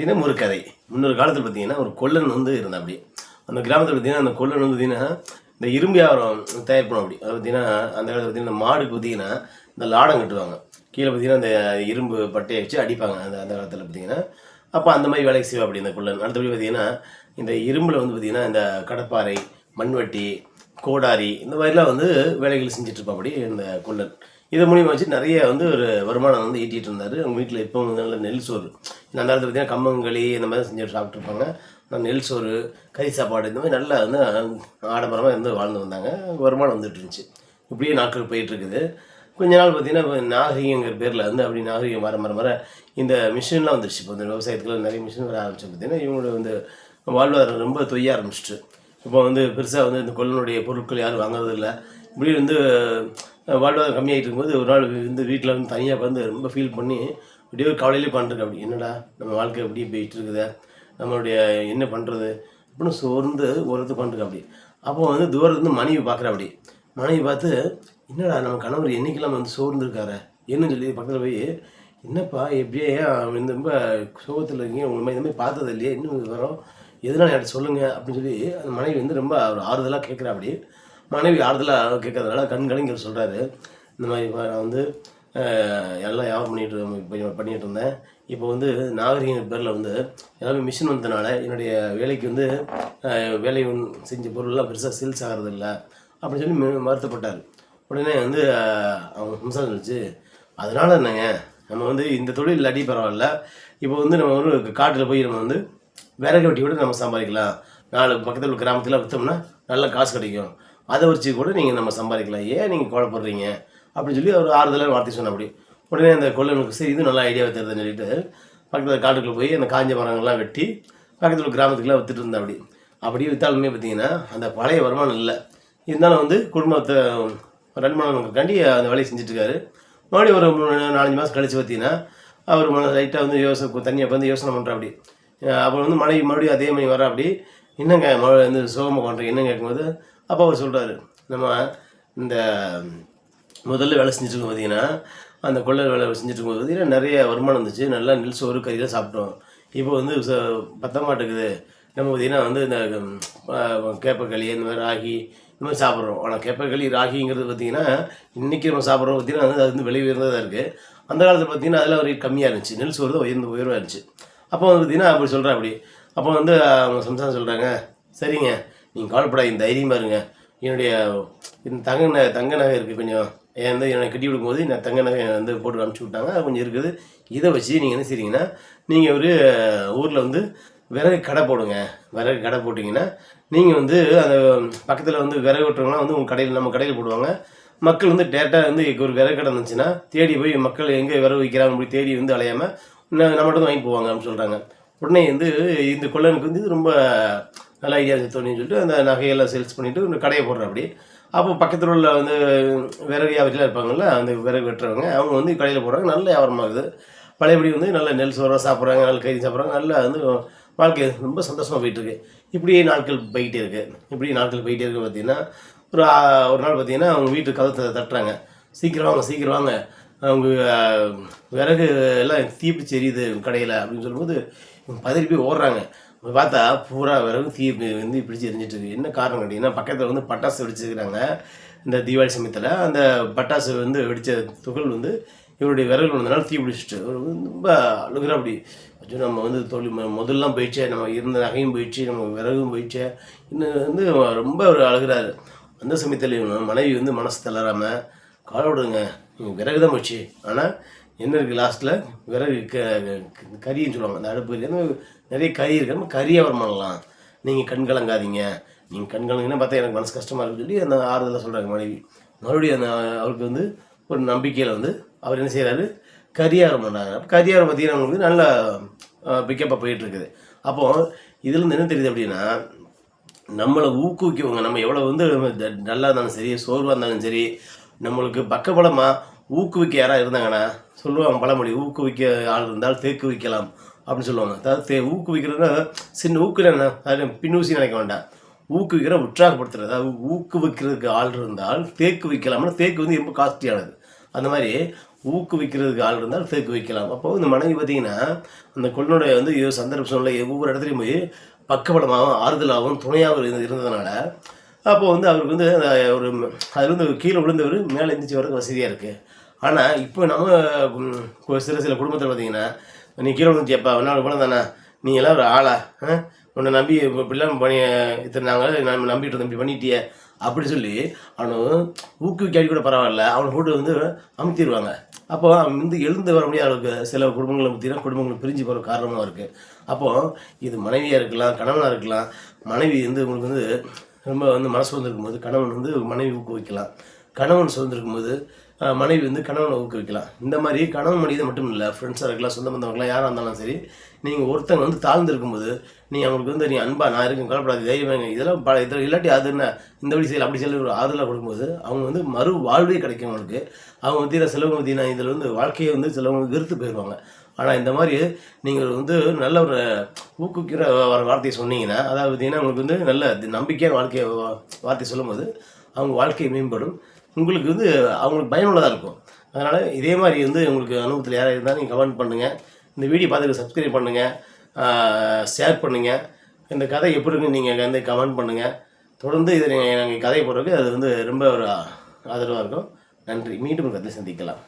தினம் ஒரு கதை. முன்னொரு காலத்தில் பார்த்தீங்கன்னா ஒரு கொல்லன் வந்து இருந்தான் அப்படி. அந்த கிராமத்தில் பார்த்தீங்கன்னா அந்த கொல்லன் வந்து பார்த்தீங்கன்னா இந்த இரும்பு வியாபாரம் தயார் பண்ணும் அப்படி. அது பார்த்தீங்கன்னா அந்த காலத்தில் பார்த்தீங்கன்னா மாடுக்கு பார்த்தீங்கன்னா இந்த லாடம் கட்டுவாங்க. கீழே பார்த்தீங்கன்னா அந்த இரும்பு பட்டையை வச்சு அடிப்பாங்க. அந்த அந்த காலத்தில் பார்த்தீங்கன்னா அப்போ அந்த மாதிரி வேலைக்கு செய்வா அப்படி இந்த கொல்லன் அடுத்தபடி பார்த்தீங்கன்னா இந்த இரும்பில் வந்து பார்த்தீங்கன்னா இந்த கடப்பாறை மண்வெட்டி கோடாரி இந்த மாதிரிலாம் வந்து வேலைகள் செஞ்சிட்ருப்பாப்படி இந்த கொல்லன் இதை மூலியமாக வச்சு நிறைய வந்து ஒரு வருமானம் வந்து ஈட்டிகிட்டு இருந்தார் அவங்க வீட்டில் இப்போ வந்து நல்ல நெல் சோறு. அந்த காலத்தில் பார்த்தீங்கன்னா கம்மங்களி இந்த மாதிரி செஞ்சு சாப்பிட்ருப்பாங்க. நெல் சோறு கறி சாப்பாடு இந்த மாதிரி நல்லா வந்து ஆடம்பரமாக இருந்து வாழ்ந்து வந்தாங்க. வருமானம் வந்துட்டு இருந்துச்சு இப்படியே நாட்கள் போயிட்டு இருக்குது கொஞ்ச நாள் பார்த்தீங்கன்னா இப்போ நாகரிகங்கிற பேரில் வந்து அப்படி நாகரிகம் வர வர வர இந்த மிஷின்லாம் வந்துருச்சு. இப்போ இந்த விவசாயத்துக்குள்ள நிறைய மிஷின் வர ஆரம்பிச்சு பார்த்தீங்கன்னா இவங்களோட வந்து வாழ்வாதாரம் ரொம்ப தொய்ய ஆரம்பிச்சிட்டு. இப்போ வந்து பெருசாக வந்து இந்த கொள்ளனுடைய பொருட்கள் யாரும் வாங்குறதில்லை. இப்படி வந்து வாழ்வாதாரம் கம்மியாகிட்டு இருக்கும்போது ஒரு நாள் வந்து வீட்டில் வந்து தனியாக வந்து ரொம்ப ஃபீல் பண்ணி இப்படியே ஒரு கவலையிலே பண்ணிருக்கு அப்படி என்னடா நம்ம வாழ்க்கை அப்படியே போயிட்டு இருக்குதே? நம்மளுடைய என்ன பண்ணுறது அப்படின்னு சோர்ந்து ஓரத்து பண்ணிருக்கு அப்படி. அப்போ வந்து தூரத்துலேருந்து மனைவி பார்க்குற அப்படி. மனைவி பார்த்து என்னடா நம்ம கணவர் என்னைக்கெல்லாம் வந்து சோர்ந்து இருக்காரு என்னன்னு சொல்லி பக்கத்தில் போய் என்னப்பா எப்படியே அவன் இந்த ரொம்ப சோகத்தில் இருக்கீங்க உங்களை மாதிரி இந்த மாதிரி பார்த்தது இல்லையே? இன்னும் வரோம்? எதனால் என்கிட்ட சொல்லுங்கள் அப்படின்னு சொல்லி அந்த மனைவி வந்து ரொம்ப ஒரு ஆறுதலாக கேட்குறா அப்படி. மனைவி ஆறுதலாக கேட்கறதுனால கண் கலங்கி சொல்கிறாரு இந்த மாதிரி நான் வந்து எல்லாம் வியாபாரம் பண்ணிட்டு பண்ணிகிட்டு இருந்தேன். இப்போ வந்து நாகரிக பேரில் வந்து எல்லாமே மிஷின் வந்ததுனால என்னுடைய வேலைக்கு வந்து வேலை செஞ்ச பொருள்லாம் பெருசாக சேல்ஸ் ஆகிறது இல்லை அப்படின்னு சொல்லி மு- வருத்தப்பட்டார். உடனே வந்து அவங்க சம்சாரம் சொல்லிச்சு அதனால என்னங்க நம்ம வந்து இந்த தொழில் அடி பரவாயில்ல. இப்போ வந்து நம்ம ஒரு காட்டில் போய் நம்ம வந்து விறகு வெட்டி கூட நம்ம சம்பாதிக்கலாம். நாலு பக்கத்தில் உள்ள கிராமத்தில் விற்றோம்னா நல்ல காசு கிடைக்கும். அதை வச்சு கூட நீங்கள் நம்ம சம்பாதிக்கலாம். ஏன் நீங்கள் கோழப்படுறீங்க அப்படின்னு சொல்லி ஒரு ஆறுதலாக வார்த்தை சொன்ன அப்படி. உடனே அந்த கொள்ளனுக்கு சரி இது நல்லா ஐடியாவை தருதுன்னு சொல்லிட்டு பக்கத்தில் காட்டுக்குள்ளே போய் அந்த காஞ்ச மரங்கள்லாம் வெட்டி பக்கத்தில் உள்ள கிராமத்துக்குலாம் விற்றுட்டு இருந்தேன் அப்படி. அப்படி விற்றாலுமே பார்த்தீங்கன்னா அந்த பழைய வருமானம் இல்லை. இருந்தாலும் வந்து குடும்பத்தை ரன் பண்ணணுக்காண்டி அந்த வேலையை செஞ்சுட்ருக்காரு. முன்னாடி மறுபடியும் ஒரு மூணு நாலஞ்சு மாதம் கழித்து பார்த்தீங்கன்னா அவர் மன லைட்டாக வந்து யோசனை தண்ணியை வந்து யோசனை பண்ணுறா அப்படி. அப்புறம் வந்து மனைவி மறுபடியும் அதே மாதிரி வர அப்படி. என்னங்க மழை வந்து சோகமாக பண்ணுறீங்க என்ன கேட்கும்போது அப்போ அவர் சொல்கிறாரு நம்ம இந்த முதல்ல வேலை செஞ்சுருக்கோம் பார்த்தீங்கன்னா அந்த கொள்ளை வேலை செஞ்சுருக்கும் போது பார்த்தீங்கன்னா நிறைய வருமானம் இருந்துச்சு. நல்லா நெல் சோறு கறியெல்லாம் சாப்பிட்டோம். இப்போ வந்து ச- பத்த மாட்டேங்குது. நம்ம பார்த்தீங்கன்னா வந்து இந்த கேப்பக்களி இந்த மாதிரி ராகி இந்த மாதிரி சாப்பிட்றோம். ஆனால் கேப்பக்களி ராகிங்கிறது பார்த்தீங்கன்னா இன்றைக்கி நம்ம சாப்பிட்றோம். பார்த்தீங்கன்னா வந்து அது வந்து விலை உயர்ந்ததாக இருக்குது அந்த காலத்தில் பார்த்தீங்கன்னா அதில் ஒரு கம்மியாக இருந்துச்சு. நெல் சோறு தான் உயர்ந்து உயர்வாக இருந்துச்சு. அப்போ வந்து பார்த்தீங்கன்னா அப்படி சொல்கிறேன் அப்படி. அப்போ வந்து அவங்க சம்சாரம் சொல்கிறாங்க சரிங்க நீங்கள் கவலைப்படாதீங்க தைரியமாக இருங்க என்னுடைய இந்த தங்க நகை தங்க நகை இருக்குது கொஞ்சம். என் வந்து என்னை கட்டி விடும்போது நான் தங்க நகை வந்து போட்டு அனுப்பிச்சி விட்டாங்க அது கொஞ்சம் இருக்குது. இதை வச்சு நீங்கள் என்ன செய்றீங்கன்னா நீங்கள் ஒரு ஊரில் வந்து விறகு கடை போடுங்க. விறகு கடை போட்டிங்கன்னா நீங்கள் வந்து அந்த பக்கத்தில் வந்து விறகு வெட்டுறவங்களாம் வந்து உங்கள் கடையில் நம்ம கடையில் போடுவாங்க. மக்கள் வந்து டேரெக்டாக வந்து ஒரு விறகு கடை இருந்துச்சுன்னா தேடி போய் மக்கள் எங்கே விறகு விற்கிறாங்க அப்படி தேடி வந்து அலையாமல் நம்மகிட்ட வந்து வாங்கி போவாங்க அப்படின்னு சொல்கிறாங்க உடனே வந்து இந்த கொள்ளனுக்கு வந்து ரொம்ப நல்ல ஐடியா தோணின்னு சொல்லிட்டு அந்த நகையெல்லாம் சேல்ஸ் பண்ணிவிட்டு ஒரு கடையை போடுற அப்படி அப்போ பக்கத்தில் உள்ள வந்து விறகு வியாபாரிலாம் இருப்பாங்கள்ல அந்த விறகு வெட்டுறவங்க அவங்க வந்து கடையில் போடுறாங்க. நல்ல வியாபாரமாகுது பழையபடி வந்து நல்ல நெல் சோறாக சாப்பிட்றாங்க நல்ல கறி சாப்பிட்றாங்க. நல்லா வந்து வாழ்க்கை ரொம்ப சந்தோஷமாக போயிட்டுருக்கு. இப்படியே நாட்கள் போயிட்டே இருக்குது இப்படியே நாட்கள் போயிட்டே இருக்கு பார்த்தீங்கன்னா ஒரு ஒரு நாள் பார்த்தீங்கன்னா அவங்க வீட்டு கதத்தை தட்டுறாங்க. சீக்கிரம் வாங்க சீக்கிரம் வாங்க. அவங்க விறகு எல்லாம் தீப்பிடிச்சு எரியுது கடையில் அப்படின்னு சொல்லும்போது இவங்க பதறி போய் ஓடுறாங்க. பார்த்தா பூரா விறகு தீ வந்து பிடிச்சி எரிஞ்சிட்டு இருக்கு. என்ன காரணம் கேட்டிங்கன்னா பக்கத்தில் வந்து பட்டாசு வெடிச்சிருக்கிறாங்க. இந்த தீபாவளி சமயத்தில் அந்த பட்டாசு வந்து வெடித்த துகள் வந்து இவருடைய விறகு வந்ததுனால தீ பிடிச்சிட்டு வந்து ரொம்ப அழுகிற அப்படி. ஐயோ நம்ம வந்து தொழில் முதல்லாம் போயிடுச்சே. நம்ம இருந்த நகையும் போயிடுச்சு நம்ம விறகும் போயிடுச்சே. இன்னும் வந்து ரொம்ப ஒரு அழுகிறாரு. அந்த சமயத்தில் இவங்க மனைவி வந்து மனசு தளராமல் கால விடுங்க விறகு தான் போச்சு. ஆனால் என்ன இருக்குது லாஸ்ட்டில் விறகு க கறின்னு சொல்லுவாங்க. அந்த அடுப்பு கறி நிறைய கறி இருக்கு. நம்ம கறியாக பண்ணலாம் நீங்கள் கண் கலங்காதீங்க. நீங்கள் கண் கலங்கினா பார்த்தா எனக்கு மனசு கஷ்டமாக இருக்குன்னு சொல்லி அந்த ஆறுதலாக சொல்கிறாங்க மனைவி. மறுபடியும் அந்த அவருக்கு வந்து ஒரு நம்பிக்கையில் வந்து அவர் என்ன செய்கிறாரு கரியாரம் பண்ணுறாங்க அப்போ கரியாரம் பார்த்தீங்கன்னா அவங்களுக்கு நல்லா பிக்கப்பாக போயிட்டுருக்குது அப்போது இதுலேருந்து என்ன தெரியுது அப்படின்னா நம்மளை ஊக்குவிக்கவங்க நம்ம எவ்வளோ வந்து நல்லா இருந்தாலும் சரி சோர்வாக இருந்தாலும் சரி நம்மளுக்கு பக்கபலமாக ஊக்குவிக்க யாராக இருந்தாங்கன்னா சொல்லுவாங்க பழமொழி ஊக்குவிக்க ஆள் இருந்தால் தேக்கு வைக்கலாம் அப்படின்னு சொல்லுவாங்க. அதாவது தே ஊக்குவிக்கிறதுனா சின்ன ஊக்குனா என்ன? அது பின்னூசி நினைக்க வேண்டாம். ஊக்குவிக்கிற உற்சாகப்படுத்துறது. அதாவது ஊக்குவிக்கிறதுக்கு ஆள் இருந்தால் தேக்கு வைக்கலாம்னா தேக்கு வந்து ரொம்ப காஸ்ட்லியானது. அந்த மாதிரி ஊக்குவிக்கிறதுக்கு ஆள் இருந்தால் தேக்கு வைக்கலாம் அப்போ இந்த மனைவி பார்த்தீங்கன்னா அந்த கொள்ளனுடைய வந்து சந்தர்ப்ப சூழ்நிலை ஒவ்வொரு இடத்துலையும் போய் பக்கபலமாகவும் ஆறுதலாகவும் துணையாகவும் இருந்து இருந்ததுனால அப்போது வந்து அவருக்கு வந்து ஒரு அதுலேருந்து கீழே விழுந்தவர் மேலே எந்திரிச்சு வரதுக்கு வசதியாக இருக்குது ஆனால் இப்போ நம்ம சில சில குடும்பத்தில் பார்த்தீங்கன்னா நீ கீழே விழுந்துச்சியப்பா உன்னால் இவ்வளோ தானே? நீ எல்லாம் ஒரு ஆளா? உன்னை நம்பி இப்போ இப்படிலாம் பண்ணி இத்தனை நாங்கள் நம்ம நம்பிட்டு இருந்தோம் இப்படி பண்ணிட்டியே அப்படி சொல்லி அவனை ஊக்குவிக்காடி கூட பரவாயில்ல. அவனை போட்டு வந்து அமுத்திடுவாங்க அப்போ அவன் வந்து எழுந்து வர முடியாத அளவுக்கு சில குடும்பங்களை பார்த்தீங்கன்னா குடும்பங்கள் பிரிஞ்சு போகிற காரணமாக இருக்குது அப்போது இது மனைவியாக இருக்கலாம் கணவனாக இருக்கலாம் மனைவி வந்து உங்களுக்கு வந்து ரொம்ப வந்து மனசு வந்திருக்கும் போது கணவன் வந்து மனைவி ஊக்குவிக்கலாம். கணவன் சுதந்திருக்கும் போது மனைவி வந்து கணவனை ஊக்குவிக்கலாம். இந்த மாதிரி கணவன் மனைவி மட்டும் இல்லை ஃப்ரெண்ட்ஸாக இருக்கலாம் சொந்த பந்தவங்களாம் யாராக இருந்தாலும் சரி நீங்கள் ஒருத்தங்க வந்து தாழ்ந்து இருக்கும்போது நீ அவங்களுக்கு வந்து நீ அன்பா நான் இருக்கும் கலப்படாது தைரியமாங்க இதெல்லாம் பல இதில் இல்லாட்டி அது என்ன இந்த வழி செய்யல அப்படி செய்யல ஒரு ஆறுதலாக கொடுக்கும்போது அவங்க வந்து மறு வாழ்வே கிடைக்கும் அவங்களுக்கு. அவங்க வந்து சிலவங்க பார்த்தீங்கன்னா இதில் வந்து வாழ்க்கையை வந்து சிலவங்க வெறுத்து போயிடுவாங்க ஆனால் இந்த மாதிரி நீங்கள் வந்து நல்ல ஒரு ஊக்குவிக்கிற ஒரு வார்த்தையை சொன்னீங்கன்னா அதாவது பார்த்தீங்கன்னா உங்களுக்கு வந்து நல்ல நம்பிக்கையான வாழ்க்கையை வா- வார்த்தை சொல்லும்போது அவங்க வாழ்க்கை மேம்படும். உங்களுக்கு வந்து அவங்களுக்கு பயனுள்ளதாக இருக்கும். அதனால் இதே மாதிரி வந்து உங்களுக்கு அனுபவத்தில் யாராக இருந்தால் நீங்கள் கமெண்ட் பண்ணுங்கள் இந்த வீடியோ பார்த்துட்டு சப்ஸ்கிரைப் பண்ணுங்கள் ஷேர் பண்ணுங்கள் இந்த கதை எப்படி இருக்குன்னு நீங்கள் வந்து கமெண்ட் பண்ணுங்கள் தொடர்ந்து இதை நீங்கள் நாங்கள் கதை போடுறதுக்கு அது வந்து ரொம்ப ஒரு ஆதரவாக இருக்கும். நன்றி. மீண்டும் கதை சந்திக்கலாம்.